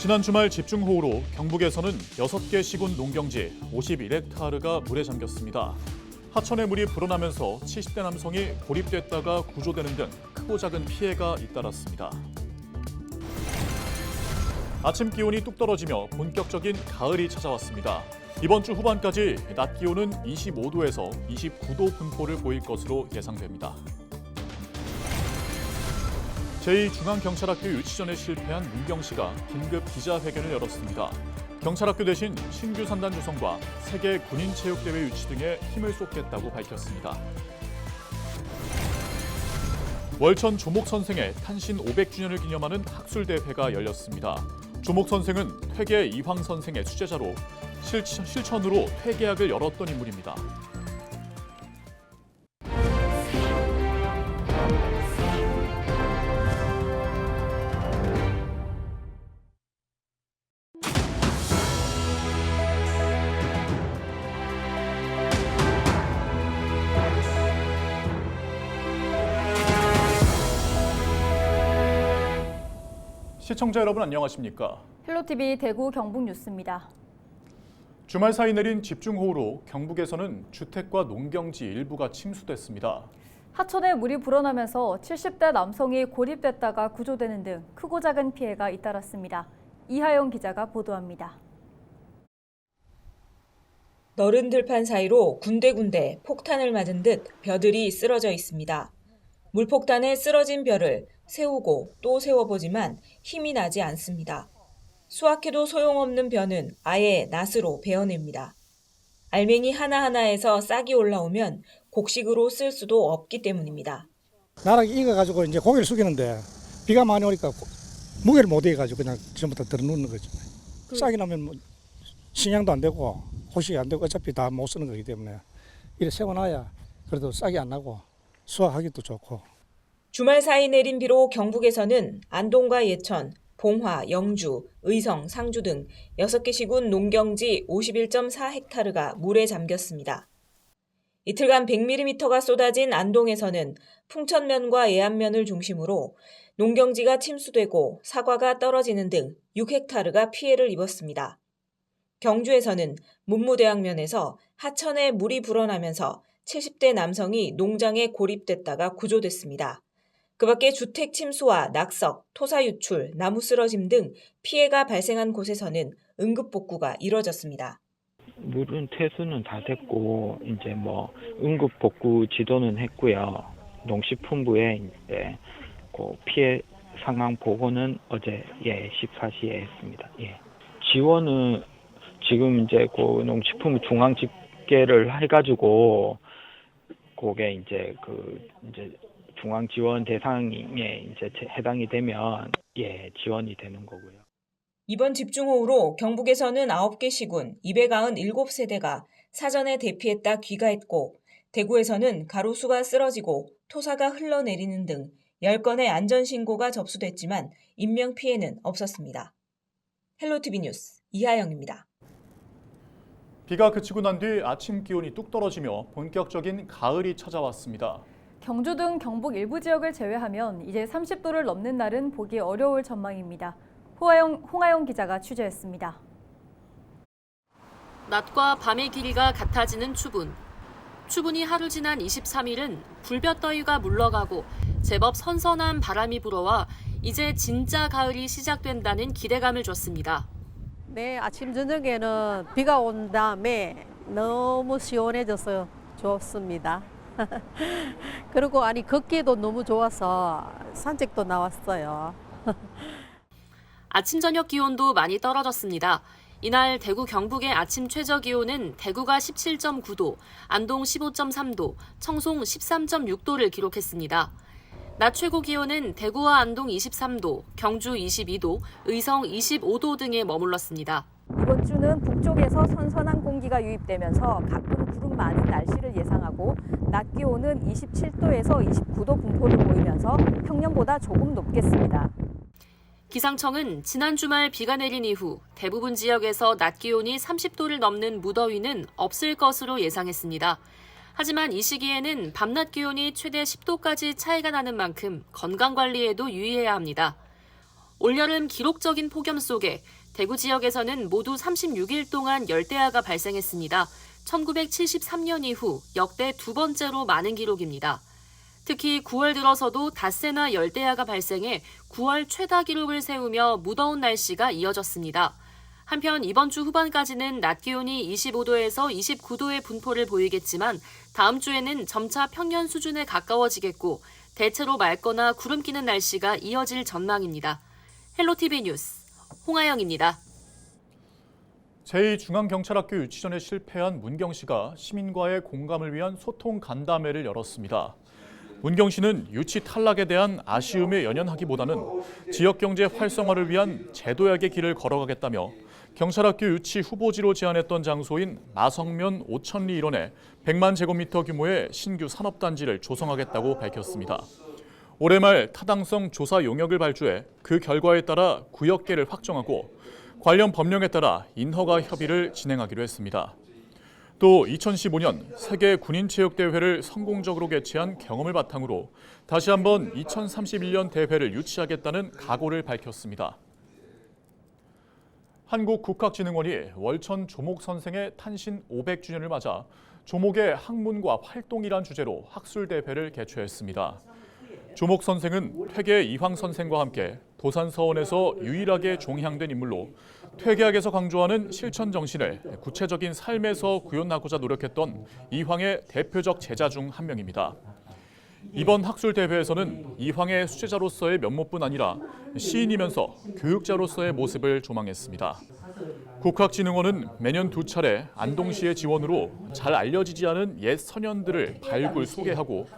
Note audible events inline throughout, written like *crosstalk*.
지난 주말 집중호우로 경북에서는 6개 시군 농경지 51헥타르가 물에 잠겼습니다. 하천에 물이 불어나면서 70대 남성이 고립됐다가 구조되는 등 크고 작은 피해가 잇따랐습니다. 아침 기온이 뚝 떨어지며 본격적인 가을이 찾아왔습니다. 이번 주 후반까지 낮 기온은 25도에서 29도 분포를 보일 것으로 예상됩니다. 제2중앙경찰학교 유치전에 실패한 문경시가 긴급 기자회견을 열었습니다. 경찰학교 대신 신규 산단 조성과 세계 군인체육대회 유치 등에 힘을 쏟겠다고 밝혔습니다. 월천 조목 선생의 탄신 500주년을 기념하는 학술대회가 열렸습니다. 조목 선생은 퇴계 이황 선생의 수제자로 실, 실천으로 퇴계학을 열었던 인물입니다. 시청자 여러분 안녕하십니까? 헬로티비 대구 경북 뉴스입니다. 주말 사이 내린 집중호우로 경북에서는 주택과 농경지 일부가 침수됐습니다. 하천에 물이 불어나면서 70대 남성이 고립됐다가 구조되는 등 크고 작은 피해가 잇따랐습니다. 이하영 기자가 보도합니다. 너른 들판 사이로 군데군데 폭탄을 맞은 듯 벼들이 쓰러져 있습니다. 물폭탄에 쓰러진 벼를 세우고 또 세워보지만 힘이 나지 않습니다. 수확해도 소용없는 벼는 아예 낫으로 베어냅니다. 알맹이 하나하나에서 싹이 올라오면 곡식으로 쓸 수도 없기 때문입니다. 나락이 익어가지고 이제 고개를 숙이는데 비가 많이 오니까 고- 무게를 못 이겨가지고 그냥 전부 다 들어눕는 거죠. 싹이 나면 뭐 신양도 안 되고 호식이 안 되고 어차피 다 못 쓰는 거기 때문에 이래 세워놔야 그래도 싹이 안 나고 수확하기도 좋고 주말 사이 내린 비로 경북에서는 안동과 예천, 봉화, 영주, 의성, 상주 등 6개 시군 농경지 51.4헥타르가 물에 잠겼습니다. 이틀간 100mm가 쏟아진 안동에서는 풍천면과 예안면을 중심으로 농경지가 침수되고 사과가 떨어지는 등 6헥타르가 피해를 입었습니다. 경주에서는 문무대학면에서 하천에 물이 불어나면서 70대 남성이 농장에 고립됐다가 구조됐습니다. 그 밖에 주택 침수와 낙석, 토사 유출, 나무 쓰러짐 등 피해가 발생한 곳에서는 응급 복구가 이뤄졌습니다. 물은 퇴수는 다 됐고 이제 뭐 응급 복구 지도는 했고요. 농식품부에 이제 그 피해 상황 보고는 어제 예 14시에 했습니다. 예. 지원은 지금 이제 그 농식품 중앙 집계를 해가지고 그게 이제 그 이제 중앙 지원 대상에 이제 해당이 되면 예 지원이 되는 거고요. 이번 집중호우로 경북에서는 9개 시군 297세대가 사전에 대피했다 귀가했고 대구에서는 가로수가 쓰러지고 토사가 흘러내리는 등 10건의 안전신고가 접수됐지만 인명피해는 없었습니다. 헬로티비 뉴스 이하영입니다. 비가 그치고 난 뒤 아침 기온이 뚝 떨어지며 본격적인 가을이 찾아왔습니다. 경주 등 경북 일부 지역을 제외하면 이제 30도를 넘는 날은 보기 어려울 전망입니다. 홍하영, 홍하영 기자가 취재했습니다. 낮과 밤의 길이가 같아지는 추분. 추분이 하루 지난 23일은 불볕더위가 물러가고 제법 선선한 바람이 불어와 이제 진짜 가을이 시작된다는 기대감을 줬습니다. 네, 아침 저녁에는 비가 온 다음에 너무 시원해져서 좋습니다. *laughs* 그리고 아니 걷기도 너무 좋아서 산책도 나왔어요. 아침 저녁 기온도 많이 떨어졌습니다. 이날 대구 경북의 아침 최저 기온은 대구가 17.9도, 안동 15.3도, 청송 13.6도를 기록했습니다. 낮 최고 기온은 대구와 안동 23도, 경주 22도, 의성 25도 등에 머물렀습니다. 이번 주는 북쪽에서 선선한 공기가 유입되면서 가끔 구름 많은 날씨를 예상하고 낮 기온은 27도에서 29도 분포를 보이면서 평년보다 조금 높겠습니다. 기상청은 지난 주말 비가 내린 이후 대부분 지역에서 낮 기온이 30도를 넘는 무더위는 없을 것으로 예상했습니다. 하지만 이 시기에는 밤낮 기온이 최대 10도까지 차이가 나는 만큼 건강 관리에도 유의해야 합니다. 올여름 기록적인 폭염 속에 대구 지역에서는 모두 36일 동안 열대야가 발생했습니다. 1973년 이후 역대 두 번째로 많은 기록입니다. 특히 9월 들어서도 닷새나 열대야가 발생해 9월 최다 기록을 세우며 무더운 날씨가 이어졌습니다. 한편 이번 주 후반까지는 낮 기온이 25도에서 29도의 분포를 보이겠지만 다음 주에는 점차 평년 수준에 가까워지겠고 대체로 맑거나 구름 끼는 날씨가 이어질 전망입니다. 헬로티비 뉴스 홍아영입니다. 제2중앙경찰학교 유치전에 실패한 문경 씨가 시민과의 공감을 위한 소통 간담회를 열었습니다. 문경 씨는 유치 탈락에 대한 아쉬움에 연연하기보다는 지역 경제 활성화를 위한 제도약의 길을 걸어가겠다며 경찰학교 유치 후보지로 제안했던 장소인 마성면 오천리 일원에 100만 제곱미터 규모의 신규 산업단지를 조성하겠다고 밝혔습니다. 올해 말 타당성 조사 용역을 발주해 그 결과에 따라 구역계를 확정하고 관련 법령에 따라 인허가 협의를 진행하기로 했습니다. 또 2015년 세계 군인체육대회를 성공적으로 개최한 경험을 바탕으로 다시 한번 2031년 대회를 유치하겠다는 각오를 밝혔습니다. 한국국학진흥원이 월천 조목 선생의 탄신 500주년을 맞아 조목의 학문과 활동이란 주제로 학술대회를 개최했습니다. 조목 선생은 퇴계 이황 선생과 함께 도산서원에서 유일하게 종향된 인물로 퇴계학에서 강조하는 실천 정신을 구체적인 삶에서 구현하고자 노력했던 이황의 대표적 제자 중 한 명입니다. 이번 학술 대회에서는 이황의 수제자로서의 면모뿐 아니라 시인이면서 교육자로서의 모습을 조망했습니다. 국학진흥원은 매년 두 차례 안동시의 지원으로 잘 알려지지 않은 옛 선현들을 발굴 소개하고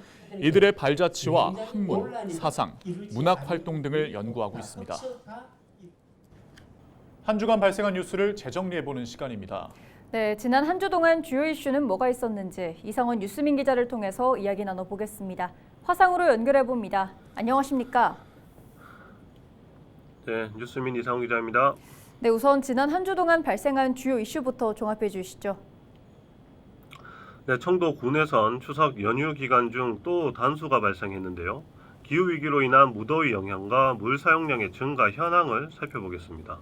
이들의 발자취와 학문, 사상, 문학 활동 등을 연구하고 있습니다. 한 주간 발생한 뉴스를 재정리해 보는 시간입니다. 네, 지난 한 주 동안 주요 이슈는 뭐가 있었는지 이상원 뉴스민 기자를 통해서 이야기 나눠보겠습니다. 화상으로 연결해 봅니다. 안녕하십니까? 네, 뉴스민 이상훈 기자입니다. 네, 우선 지난 한 주 동안 발생한 주요 이슈부터 종합해 주시죠. 네, 청도 군에선 추석 연휴 기간 중 또 단수가 발생했는데요. 기후 위기로 인한 무더위 영향과 물 사용량의 증가 현황을 살펴보겠습니다.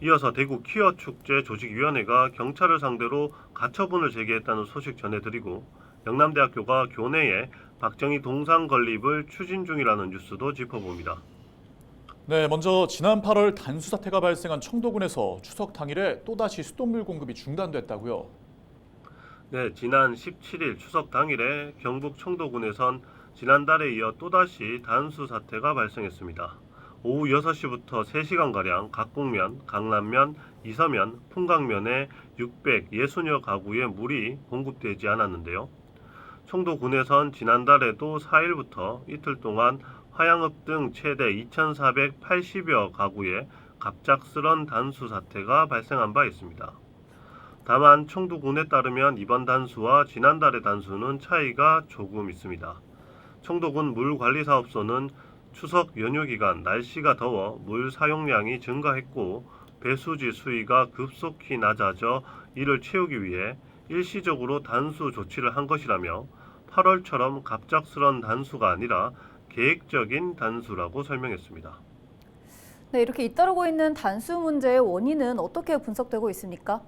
이어서 대구 퀴어 축제 조직위원회가 경찰을 상대로 가처분을 제기했다는 소식 전해드리고 영남대학교가 교내에 박정희 동상 건립을 추진 중이라는 뉴스도 짚어봅니다. 네, 먼저 지난 8월 단수 사태가 발생한 청도군에서 추석 당일에 또다시 수돗물 공급이 중단됐다고요. 네, 지난 17일 추석 당일에 경북 청도군에선 지난달에 이어 또다시 단수 사태가 발생했습니다. 오후 6시부터 3시간가량 각곡면, 강남면, 이서면, 풍강면에 660여 가구에 물이 공급되지 않았는데요. 청도군에선 지난달에도 4일부터 이틀 동안 화양읍 등 최대 2,480여 가구에 갑작스런 단수 사태가 발생한 바 있습니다. 다만 청도군에 따르면 이번 단수와 지난달의 단수는 차이가 조금 있습니다. 청도군 물관리사업소는 추석 연휴 기간 날씨가 더워 물 사용량이 증가했고 배수지 수위가 급속히 낮아져 이를 채우기 위해 일시적으로 단수 조치를 한 것이라며 8월처럼 갑작스런 단수가 아니라 계획적인 단수라고 설명했습니다. 네, 이렇게 잇따르고 있는 단수 문제의 원인은 어떻게 분석되고 있습니까?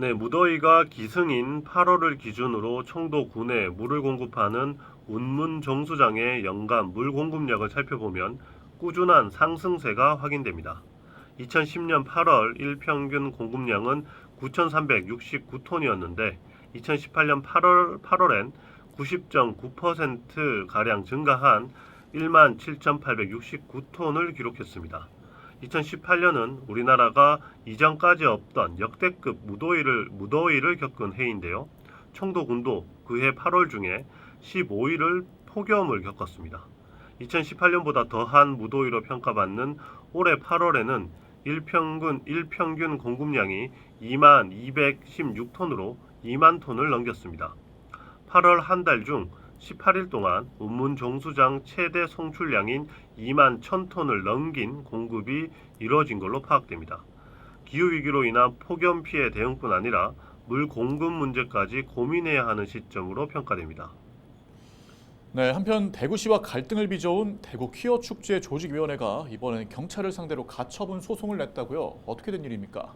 네, 무더위가 기승인 8월을 기준으로 청도 군에 물을 공급하는 운문 정수장의 연간 물 공급량을 살펴보면 꾸준한 상승세가 확인됩니다. 2010년 8월 일평균 공급량은 9,369톤이었는데 2018년 8월 8월엔 90.9% 가량 증가한 17,869톤을 기록했습니다. 2018년은 우리나라가 이전까지 없던 역대급 무더위를 무더위를 겪은 해인데요. 청도군도 그해 8월 중에 15일을 폭염을 겪었습니다. 2018년보다 더한 무더위로 평가받는 올해 8월에는 일평균 일평균 공급량이 2만 216톤으로 2만 톤을 넘겼습니다. 8월 한 달 중 18일 동안 운문 정수장 최대 송출량인 2만 1000톤을 넘긴 공급이 이뤄진 걸로 파악됩니다. 기후 위기로 인한 폭염 피해 대응뿐 아니라 물 공급 문제까지 고민해야 하는 시점으로 평가됩니다. 네, 한편 대구시와 갈등을 빚어온 대구 퀴어 축제 조직위원회가 이번엔 경찰을 상대로 가처분 소송을 냈다고요. 어떻게 된 일입니까?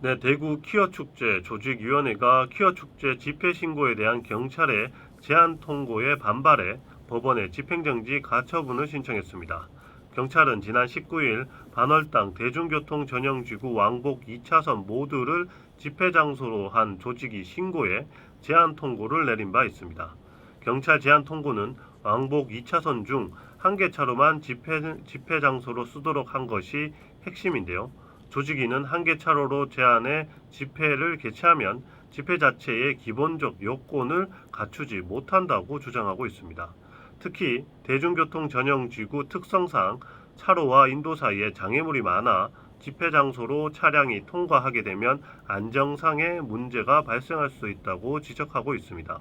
네, 대구 퀴어 축제 조직위원회가 퀴어 축제 집회 신고에 대한 경찰의 제한 통고에 반발해 법원에 집행정지 가처분을 신청했습니다. 경찰은 지난 19일 반월당 대중교통 전용지구 왕복 2차선 모두를 집회 장소로 한 조직이 신고에 제한 통고를 내린 바 있습니다. 경찰 제한 통고는 왕복 2차선 중 한 개 차로만 집회, 집회 장소로 쓰도록 한 것이 핵심인데요. 조직위는 한 개 차로로 제한해 집회를 개최하면 집회 자체의 기본적 요건을 갖추지 못한다고 주장하고 있습니다. 특히 대중교통 전용 지구 특성상 차로와 인도 사이에 장애물이 많아 집회 장소로 차량이 통과하게 되면 안정상의 문제가 발생할 수 있다고 지적하고 있습니다.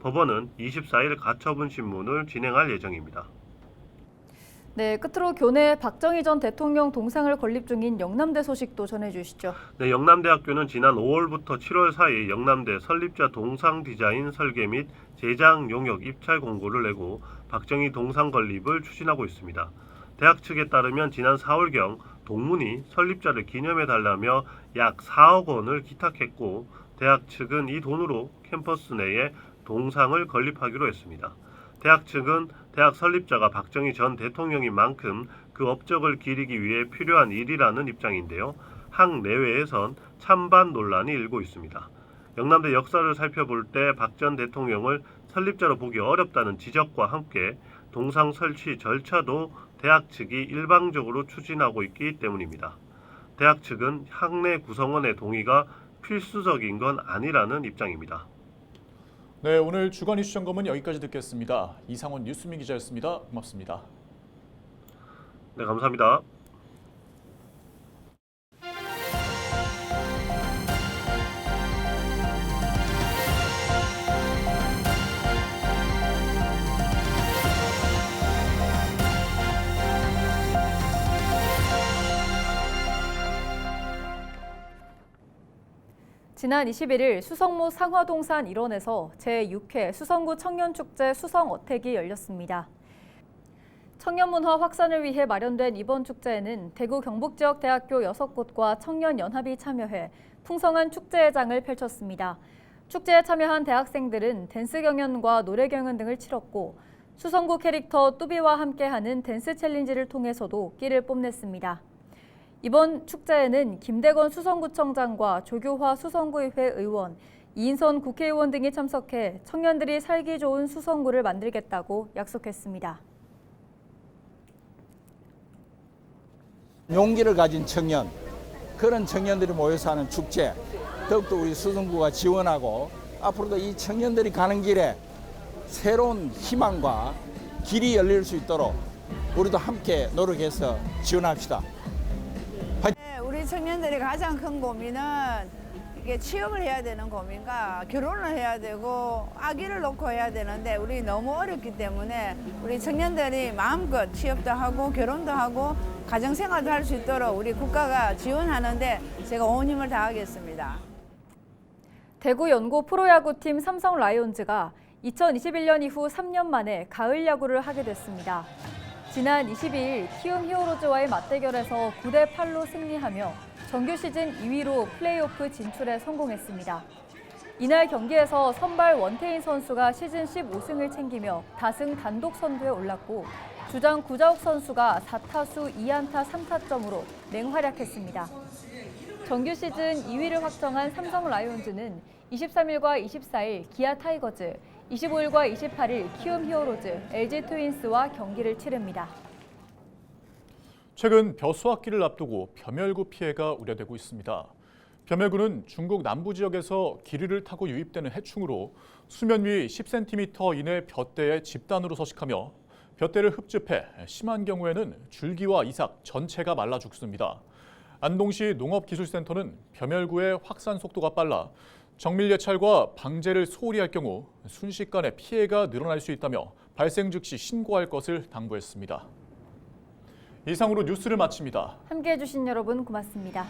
법원은 24일 가처분 신문을 진행할 예정입니다. 네, 끝으로 교내 박정희 전 대통령 동상을 건립 중인 영남대 소식도 전해주시죠. 네, 영남대학교는 지난 5월부터 7월 사이 영남대 설립자 동상 디자인 설계 및 제작 용역 입찰 공고를 내고 박정희 동상 건립을 추진하고 있습니다. 대학 측에 따르면 지난 4월경 동문이 설립자를 기념해 달라며 약 4억 원을 기탁했고 대학 측은 이 돈으로 캠퍼스 내에 동상을 건립하기로 했습니다. 대학 측은 대학 설립자가 박정희 전 대통령인 만큼 그 업적을 기리기 위해 필요한 일이라는 입장인데요. 학 내외에선 찬반 논란이 일고 있습니다. 영남대 역사를 살펴볼 때 박 전 대통령을 설립자로 보기 어렵다는 지적과 함께 동상 설치 절차도 대학 측이 일방적으로 추진하고 있기 때문입니다. 대학 측은 학내 구성원의 동의가 필수적인 건 아니라는 입장입니다. 네, 오늘 주간 이슈 점검은 여기까지 듣겠습니다. 이상원 뉴스민 기자였습니다. 고맙습니다. 네, 감사합니다. 지난 21일 수성모 상화동산 일원에서 제6회 수성구 청년축제 수성 어택이 열렸습니다. 청년문화 확산을 위해 마련된 이번 축제에는 대구 경북 지역 대학교 6곳과 청년연합이 참여해 풍성한 축제회장을 펼쳤습니다. 축제에 참여한 대학생들은 댄스 경연과 노래 경연 등을 치렀고 수성구 캐릭터 뚜비와 함께하는 댄스 챌린지를 통해서도 끼를 뽐냈습니다. 이번 축제에는 김대건 수성구청장과 조교화 수성구의회 의원, 이인선 국회의원 등이 참석해 청년들이 살기 좋은 수성구를 만들겠다고 약속했습니다. 용기를 가진 청년 그런 청년들이 모여서 하는 축제 더욱더 우리 수성구가 지원하고 앞으로도 이 청년들이 가는 길에 새로운 희망과 길이 열릴 수 있도록 우리도 함께 노력해서 지원합시다. 청년들이 가장 큰 고민은 이게 취업을 해야 되는 고민과 결혼을 해야 되고 아기를 놓고 해야 되는데 우리 너무 어렵기 때문에 우리 청년들이 마음껏 취업도 하고 결혼도 하고 가정생활도 할 수 있도록 우리 국가가 지원하는데 제가 온 힘을 다하겠습니다. 대구 연고 프로야구팀 삼성 라이온즈가 2021년 이후 3년 만에 가을 야구를 하게 됐습니다. 지난 22일 키움 히어로즈와의 맞대결에서 9대 8로 승리하며 정규 시즌 2위로 플레이오프 진출에 성공했습니다. 이날 경기에서 선발 원태인 선수가 시즌 15승을 챙기며 다승 단독 선두에 올랐고 주장 구자욱 선수가 4타수 2안타 3타점으로 맹활약했습니다. 정규 시즌 2위를 확정한 삼성 라이온즈는 23일과 24일 기아 타이거즈, 25일과 28일 키움 히어로즈, LG 트윈스와 경기를 치릅니다. 최근 벼수학기를 앞두고 벼멸구 피해가 우려되고 있습니다. 벼멸구는 중국 남부 지역에서 기류를 타고 유입되는 해충으로 수면 위 10cm 이내 벼대에 집단으로 서식하며 벼대를 흡집해 심한 경우에는 줄기와 이삭 전체가 말라 죽습니다. 안동시 농업기술센터는 벼멸구의 확산 속도가 빨라 정밀 예찰과 방제를 소홀히 할 경우 순식간에 피해가 늘어날 수 있다며 발생 즉시 신고할 것을 당부했습니다. 이상으로 뉴스를 마칩니다. 함께해 주신 여러분 고맙습니다.